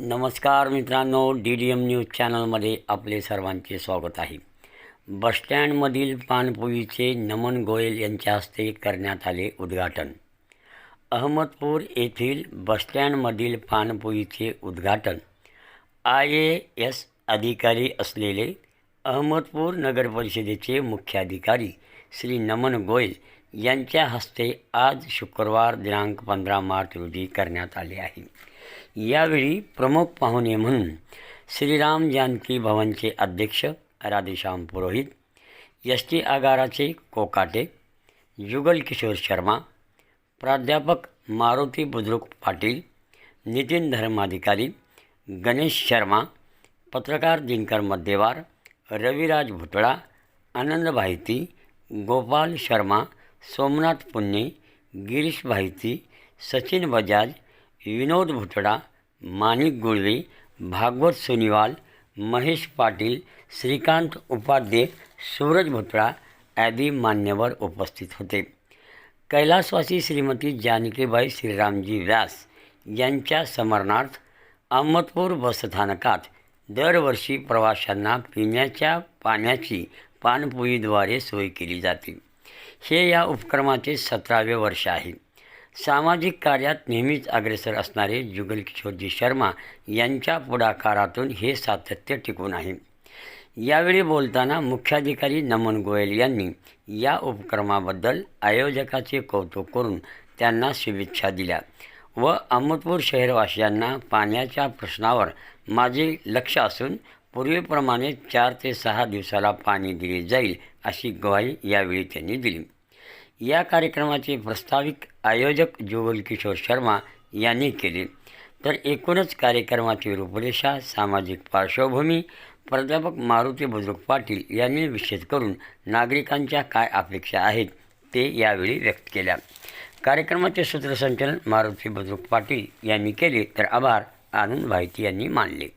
नमस्कार मित्रांनो D D M news चॅनलमध्ये आपले सर्वांचे स्वागत आहे. बसस्टँडमधील पानपोईचे नमन गोयल यांच्या हस्ते करण्यात आले उद्घाटन. अहमदपूर येथील बसस्टँडमधील पानपोईचे उद्घाटन. आय ए एस अधिकारी असलेले अहमदपूर नगरपरिषदेचे मुख्याधिकारी श्री नमन गोयल यांच्या हस्ते आज शुक्रवार दिनांक पंधरा मार्च रोजी करण्यात आले आहे. यावेळी प्रमुख पाहुणे म्हणून श्रीराम जानकी भवनचे अध्यक्ष राधेश्याम पुरोहित एस टी आगाराचे कोकाटे जुगल किशोर शर्मा प्राध्यापक मारुती बुद्रुक पाटील नितीन धर्माधिकारी गणेश शर्मा पत्रकार दिनकर मद्देवार रविराज भुतळा आनंद भाईती गोपाल शर्मा सोमनाथ पुन्ने गिरीश भाईती सचिन बजाज विनोद भुतडा माणिक गुळवे भागवत सोनीवाल महेश पाटील श्रीकांत उपाध्ये सूरज भुतळा आदी मान्यवर उपस्थित होते. कैलासवासी श्रीमती जानकीबाई श्रीरामजी व्यास यांच्या स्मरणार्थ अहमदपूर बसस्थानकात दरवर्षी प्रवाशांना पिण्याच्या पाण्याची पाणपोईद्वारे सोय केली जाते. हे या उपक्रमाचे सतरावे वर्ष आहे. सामाजिक कार्यात नेहमीच अग्रेसर असणारे जुगल किशोरजी शर्मा यांच्या पुढाकारातून हे सातत्य टिकून आहे. यावेळी बोलताना मुख्याधिकारी नमन गोयल यांनी या उपक्रमाबद्दल आयोजकाचे कौतुक करून त्यांना शुभेच्छा दिल्या व अहमदपूर शहरवासियांना पाण्याच्या प्रश्नावर माझे लक्ष असून पूर्वीप्रमाणे चार ते सहा दिवसाला पाणी दिले जाईल अशी ग्वाही यावेळी त्यांनी दिली. या कार्यक्रमाचे प्रस्ताविक आयोजक जुगल किशोर शर्मा यांनी केले. तर एकूणच कार्यक्रमाची रूपरेषा सामाजिक पार्श्वभूमी प्राध्यापक मारुती बुद्रुक पाटील यांनी विशेष करून नागरिकांच्या काय अपेक्षा आहेत ते यावेळी व्यक्त केल्या. कार्यक्रमाचे सूत्रसंचालन मारुती बुद्रुक पाटील यांनी केले तर आभार. आनंद भाईती यांनी मानले.